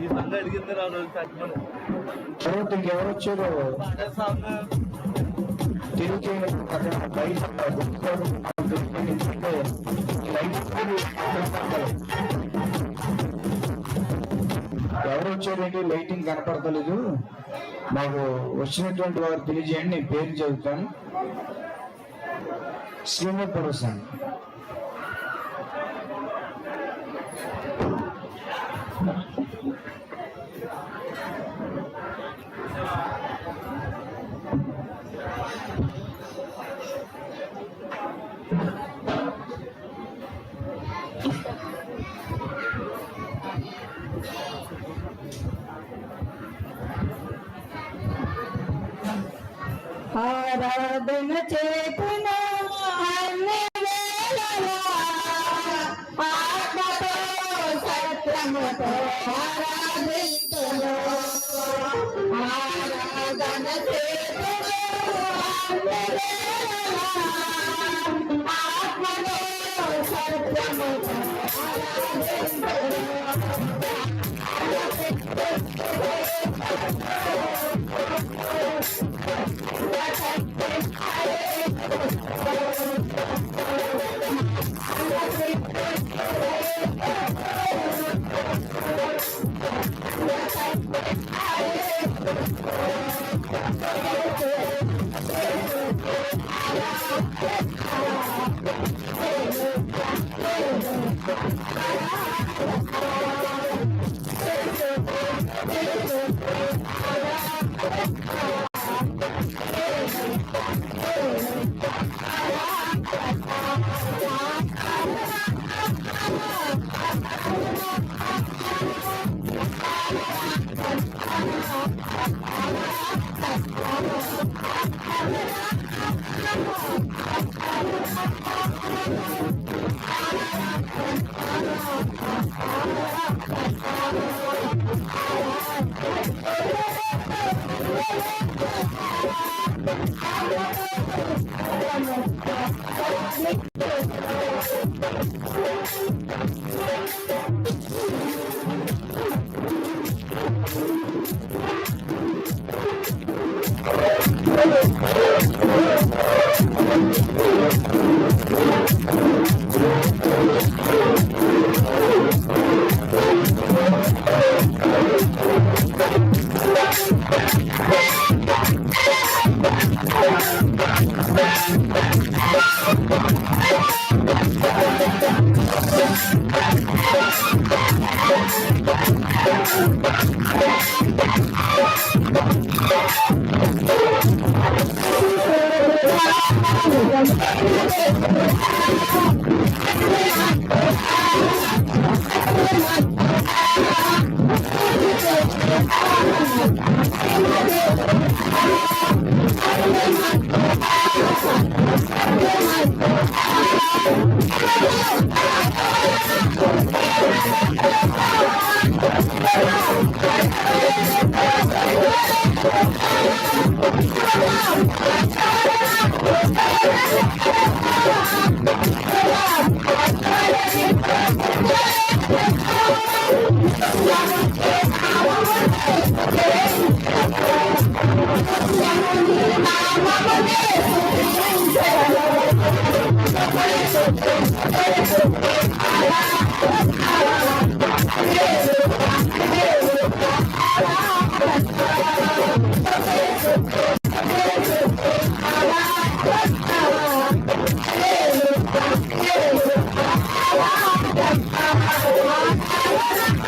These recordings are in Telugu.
ఈ సంఘ రోజు తర్వాత ఇంకెవరు వచ్చారో? అక్కడ బయట ఎవరు వచ్చారండి? లైటింగ్ కనపడతలేదు. మాకు వచ్చినటువంటి వారు తెలియజేయండి. నేను పేరు చదువుతాను శ్రీమద్ పరసాన్ ఆరాధన చేతున అన్ని ఆత్మతో సత్యముతో ఆరాధించును ఆరాధన చేతున ఆత్మతో సత్యముతో ఆరాధించును Yeah. I'm sorry. Yeah!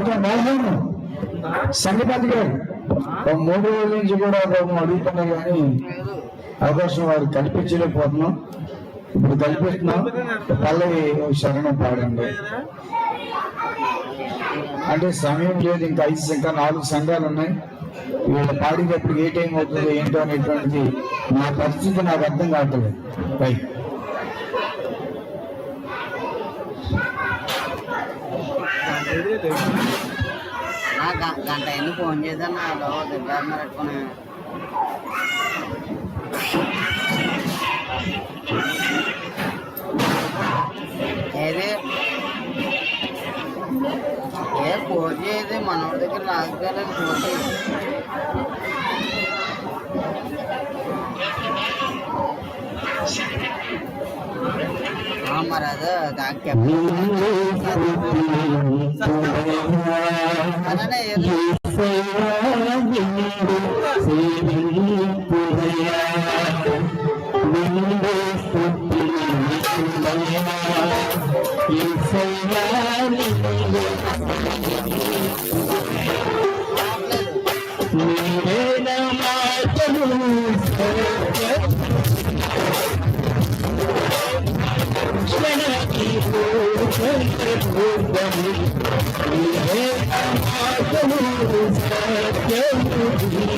Mohan సంగపతి గారు మూడు రోజుల నుంచి కూడా మేము అడుగుతున్నా కానీ అవకాశం వారు కల్పించలేకపోతున్నాం. ఇప్పుడు కల్పిస్తున్నాం. పల్లవి శరణం పాడండి. అంటే సమయం లేదు ఇంకా ఐదు ఇంకా నాలుగు సంఘాలు ఉన్నాయి. వీళ్ళు పాడేటప్పుడు ఏ టైం అవుతుందో ఏంటో అనేటువంటిది నా పరిస్థితి నాకు అర్థం కావట్లేదు. పై నా గ- గంట ఎన్ని ఫోన్ చేద్దాం నా దగ్గర పెట్టుకున్నా. ఏది? ఏ ఫోన్ చేయదు మనోడి దగ్గర రాకపోలేదు ఫోన్ మరి காமராஜ அதனால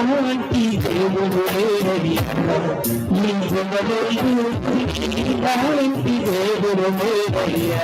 నీటి దేవుడు మేరని నీ గుణలు దేవుడు మేరయ్య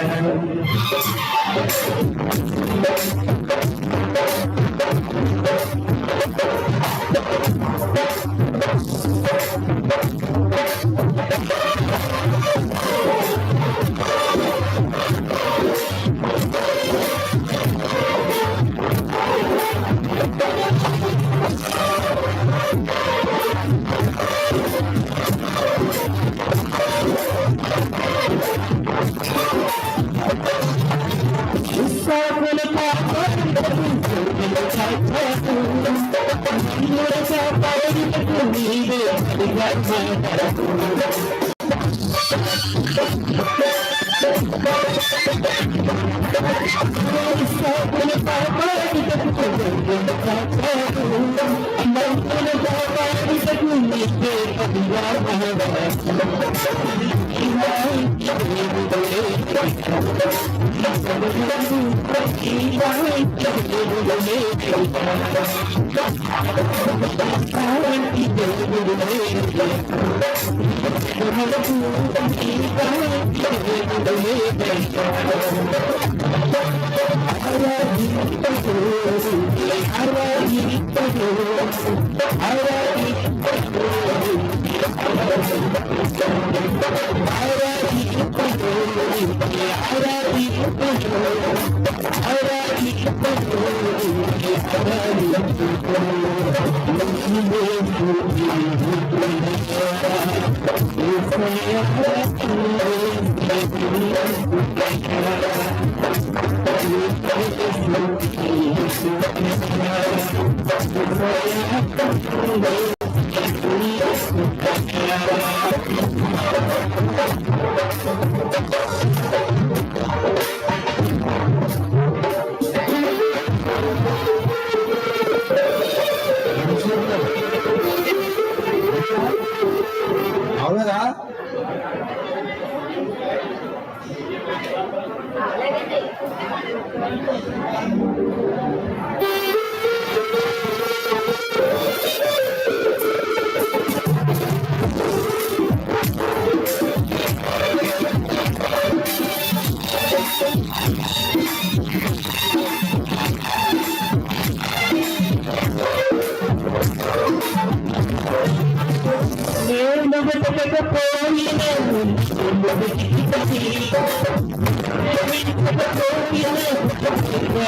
நீடு Thank you. I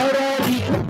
Hare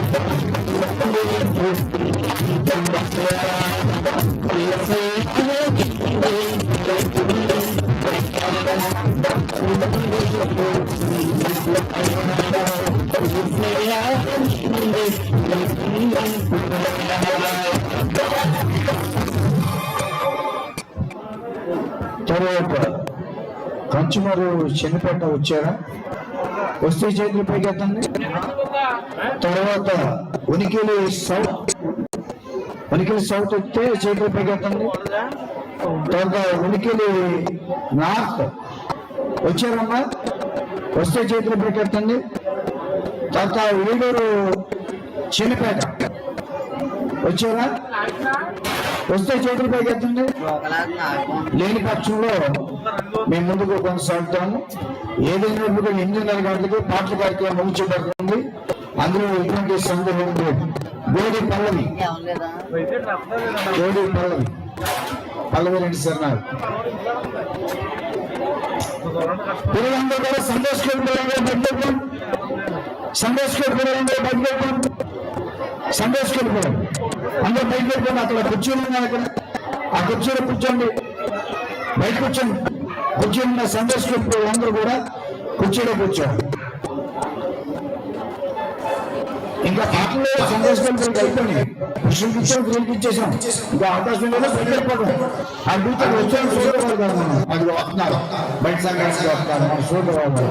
తర్వాత కంచుమరు చెన్నిపేట వచ్చారా? వస్తే చేతులు పైకెత్తండి. తర్వాత ఉనికిలి సౌత్ ఉనికిలి సౌత్ వస్తే చేతులు పైకెత్తండి. తర్వాత ఉనికిలి నార్త్ వచ్చారమ్మా? వస్తే చేతులు పైకెత్తండి. తర్వాత వీడూరు చిన్నపేట. వచ్చారా? వస్తే చేతులు పైకి లేని పక్షంలో మేము ముందుకు కొనసాగుతాము. ఏదైనా ఇప్పుడు ఎనిమిదిన్నర గంటలకి పాటల కార్యక్రమం ముగించబడుతుంది అందులో ఎటువంటి సందేహం లేదు. గోడి పల్లవి. గోడి పల్లవి. పల్లవి రెడ్డి సార్ నాకు. పిల్లలందరూ కూడా సండే స్కూల్ పిల్లలందరూ బయటపెట్టాం సండే సండే స్కూల్ పిల్లలు అందరూ బయటపెట్టాం అక్కడ కుర్చీలు ఉన్నాయి అక్కడ ఆ కుర్చీలో కూర్చోండి. బయట కూర్చోండి. కుర్చీలో ఉన్న సండే స్కూల్ పిల్లలందరూ కూడా కుర్చీలో కూర్చోండి. ఇంకా పాటలు సండే స్కూల్ పిల్లలు అయిపోయినాయి కృష్ణుడికి ఇచ్చాం పిల్లలకి ఇచ్చేసాం. ఇంకా అవకాశం లేదా బయటపడడం ఆ దూత వచ్చాను చూడవాలి కాదు మనం. అది వస్తున్నారు. బయట సంఘానికి వస్తున్నారు. మనం చూడవాలి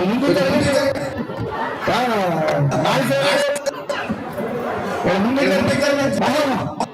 ముందు